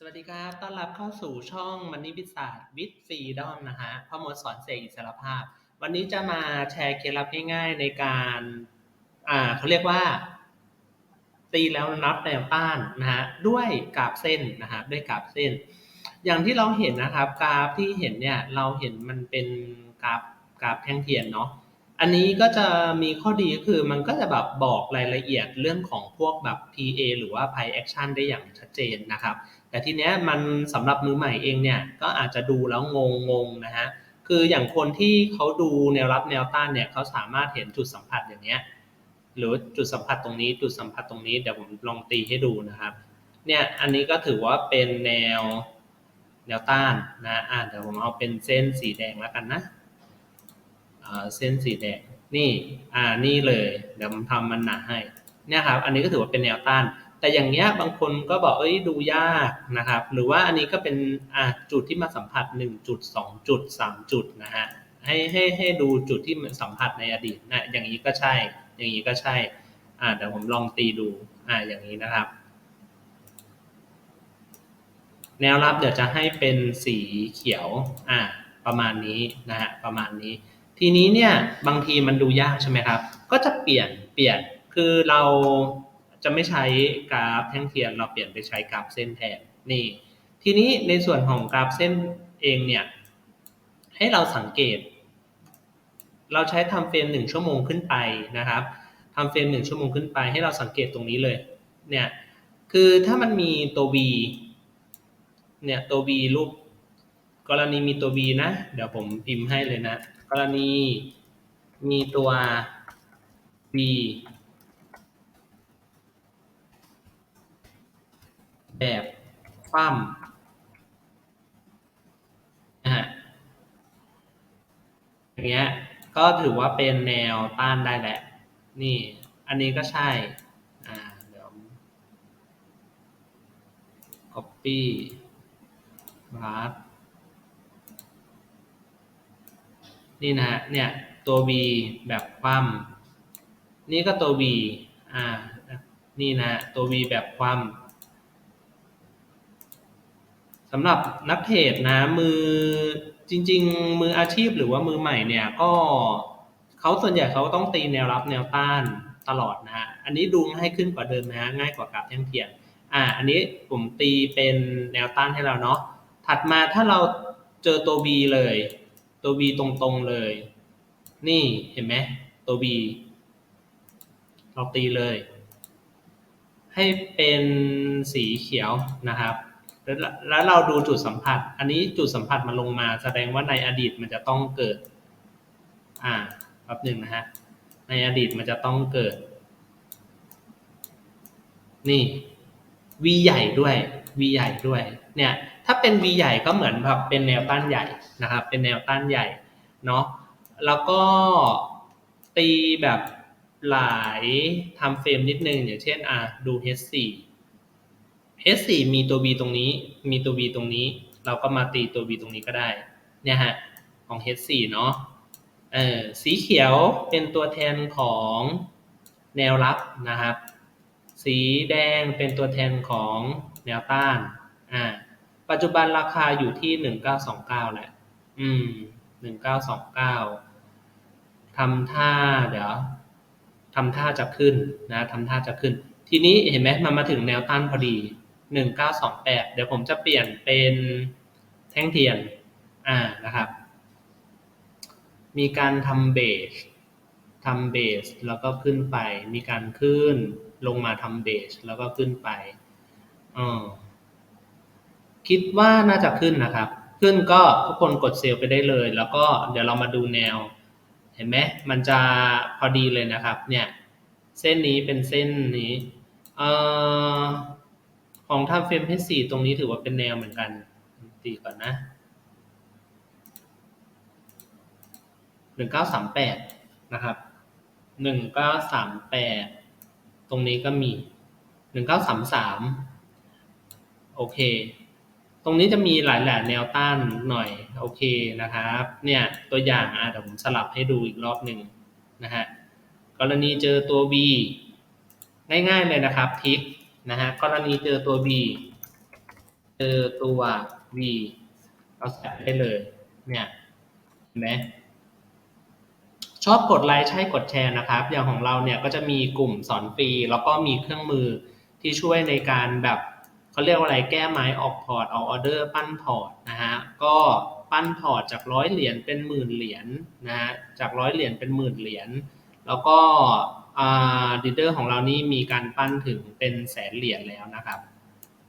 สวัสดีครับ ต้อนรับเข้าสู่ช่องมันนิวิศาสตร์วิทฟรีดอมนะฮะพ่อมดสอนเสกอิสรภาพ วันนี้จะมาแชร์เคล็ดลับง่ายๆในการ อ่าเขาเรียกว่า ตีแล้วนับแนวต้านนะฮะด้วยกราฟเส้นนะฮะด้วยกราฟเส้น อย่างที่เราเห็นนะครับ กราฟที่เห็นเนี่ย เราเห็นมันเป็นกราฟกราฟแท่งเทียนเนาะ อันนี้ก็จะมีข้อดีก็คือมันก็จะแบบบอกรายละเอียดเรื่องของพวกแบบ PA หรือว่า Pi Action ได้อย่างชัดเจนนะครับ แต่ทีเนี้ยมันสำหรับมือใหม่เองเนี่ยก็อาจจะดูแล้วงงงงๆนะฮะคืออย่างคนที่เขาดูแนวรับแนวต้านเนี่ยเขาสามารถเห็นจุดสัมผัสอย่างเนี้ยหรือจุดสัมผัสตรงนี้จุดสัมผัสตรงนี้เดี๋ยวผมลองตีให้ดูนะครับ เนี่ยอันนี้ก็ถือว่าเป็นแนวแนวต้านนะอ่าเดี๋ยวผมเอาเป็นเส้นสีแดงแล้วกันนะอ่าเส้นสีแดงนี่อ่านี่เลยเดี๋ยวผมทำมันหนาให้เนี่ยครับอันนี้ก็ถือว่าเป็นแนวต้าน แต่อย่างเงี้ยบางคนก็บอกเอ้ยดูยากนะครับ หรือว่าอันนี้ก็เป็นอ่าจุดที่มาสัมผัส1จุด2จุด3จุดนะฮะให้ให้ให้ดูจุดที่มันสัมผัสในอดีตนะอย่างนี้ก็ใช่ อย่างนี้ก็ใช่อ่าเดี๋ยวผมลองตีดูอ่าอย่างนี้นะครับ แนวรับเดี๋ยวจะให้เป็นสีเขียวอ่าประมาณนี้นะฮะประมาณนี้ ทีนี้เนี่ยบางทีมันดูยากใช่ไหมครับ ก็จะเปลี่ยนเปลี่ยนคือเรา จะไม่ใช้กราฟแท่งเทียน เราเปลี่ยนไปใช้กราฟเส้นแทนนี่ ทีนี้ในส่วนของกราฟเส้นเองเนี่ย ให้เราสังเกต เราใช้ทำเฟรมหนึ่งชั่วโมงขึ้นไปนะครับทำเฟรมหนึ่งชั่วโมงขึ้นไปให้เราสังเกตตรงนี้เลย เนี่ย คือถ้ามันมีตัว V เนี่ยตัว V รูปกรณีมีตัว V นะ เดี๋ยวผมพิมพ์ให้เลยนะ กรณีมีตัว V แบบคว่ำนะฮะอย่างเงี้ย ก็ถือว่าเป็นแนวต้านได้แหละ นี่ อันนี้ก็ใช่ อ่า เดี๋ยว copy บัสนี่นะฮะ เนี่ย ตัว V แบบคว่ำนี่ก็ตัว V อ่า นี่นะฮะตัว V แบบคว่ำ สำหรับนักเทรดนะมือจริง ๆ มืออาชีพหรือว่ามือใหม่เนี่ยก็เขาส่วนใหญ่เขาต้องตีแนวรับแนวต้านตลอดนะฮะอันนี้ดูง่ายขึ้นกว่าเดิมนะฮะง่ายกว่ากราฟแท่งเทียนอ่าอันนี้ผมตีเป็นแนวต้านให้เราเนาะถัดมาถ้าเราเจอตัว B เลย ตัว B ตรงๆเลย นี่เห็นไหมตัว B เราตีเลย ให้เป็นสีเขียวนะครับ แล้วเราดูจุดสัมผัส อันนี้จุดสัมผัสมันลงมา แสดงว่าในอดีตมันจะต้องเกิด อ่าแป๊บหนึ่งนะฮะ ในอดีตมันจะต้องเกิด นี่ V ใหญ่ด้วย V ใหญ่ด้วย เนี่ย ถ้าเป็น V ใหญ่ก็เหมือนแบบเป็นแนวต้านใหญ่นะครับ เป็นแนวต้านใหญ่ เนาะ แล้วก็ตีแบบหลายทำเฟรมนิดนึง อย่างเช่น อะ ดู H4 H4 มีตัว B ตรงนี้ มีตัว B ตรงนี้ เราก็มาตีตัว B ตรงนี้ก็ได้ เนี่ยฮะ ของ H4 เนาะเออสีเขียวเป็นตัวแทนของแนวรับนะครับ สีแดงเป็นตัวแทนของแนวต้าน อ่า ปัจจุบันราคาอยู่ที่หนึ่งเก้าสองเก้าแหละ อืมหนึ่งเก้าสองเก้าทำท่าเดี๋ยวทำท่าจะขึ้นนะทำท่าจะขึ้น ทีนี้เห็นไหมมันมาถึงแนวต้านพอดี หนึ่งเก้าสองแปดเดี๋ยวผมจะเปลี่ยนเป็นแท่งเทียน อ่านะครับ มีการทำเบสทำเบสแล้วก็ขึ้นไป มีการขึ้นลงมาทำเบสแล้วก็ขึ้นไปออคิดว่าน่าจะขึ้นนะครับ ขึ้นก็ทุกคนกดเซลล์ไปได้เลย แล้วก็เดี๋ยวเรามาดูแนว เห็นไหมมันจะพอดีเลยนะครับ เนี่ย เส้นนี้เป็นเส้นนี้ เอ่อ ของทำเฟรมเพชสี่ตรงนี้ถือว่าเป็นแนวเหมือนกันตีก่อนนะหนึ่งเก้าสามแปดนะครับหนึ่งเก้าสามแปดตรงนี้ก็มีหนึ่งเก้าสามสามโอเค ตรงนี้จะมีหลายหล่แนวต้านหน่อย โอเคนะครับ เนี่ยตัวอย่างอะเดี๋ยวผมสลับให้ดูอีกรอบหนึ่งนะฮะ กรณีเจอตัว B ง่ายๆเลยนะครับพิก นะฮะกรณีเจอตัว B เจอตัว v เราใส่ได้เลย เนี่ยเห็นไหมชอบกดไลค์ใช่กดแชร์นะครับ อย่างของเราเนี่ยก็จะมีกลุ่มสอนฟรีแล้วก็มีเครื่องมือที่ช่วยในการแบบเขาเรียกว่าอะไรแก้ไม้ออกพอร์ตออกออเดอร์ ปั้นพอร์ตนะฮะก็ปั้นพอร์ตจากร้อยเหรียญเป็นหมื่นเหรียญนะฮะจากร้อยเหรียญเป็นหมื่นเหรียญแล้วก็อ่า ดีเดอร์ของเรานี่มีการปั้นถึงเป็นแสนเหรียญแล้วนะครับ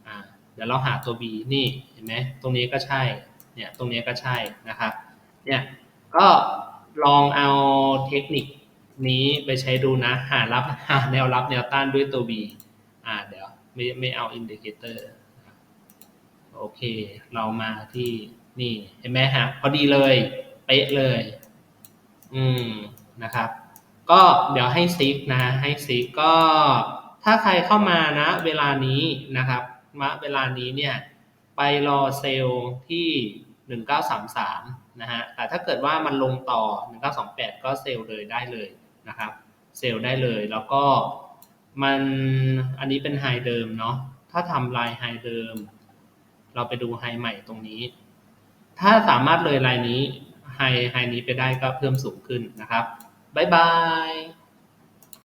อ่าเดี๋ยวเราหาตัว B นี่เห็นไหมตรงนี้ก็ใช่เนี่ยตรงนี้ก็ใช่นะครับเนี่ยก็ลองเอาเทคนิคนี้ไปใช้ดูนะ หารับหาแนวรับแนวต้านด้วยตัว B อ่าเดี๋ยวไม่ไม่เอาอินดิเคเตอร์โอเค เรามาที่นี่เห็นไหมฮะพอดีเลย เป๊ะเลย อืมนะครับ ก็เดี๋ยวให้ซิกนะให้ซิกก็ถ้าใครเข้ามานะ เวลานี้นะครับมาเวลานี้เนี่ยไปรอเซลล์ที่ 1933นะฮะแต่ถ้าเกิดว่ามันลงต่อ 1928 ก็เซลล์เลยได้เลยนะครับเซลล์ได้เลยแล้วก็มันอันนี้เป็นไฮเดิมเนาะถ้าทำลายไฮเดิม เราไปดูไฮใหม่ตรงนี้ ถ้าสามารถเลยลายนี้ไฮไฮนี้ไปได้ก็เพิ่มสูงขึ้นนะครับ บ๊ายบาย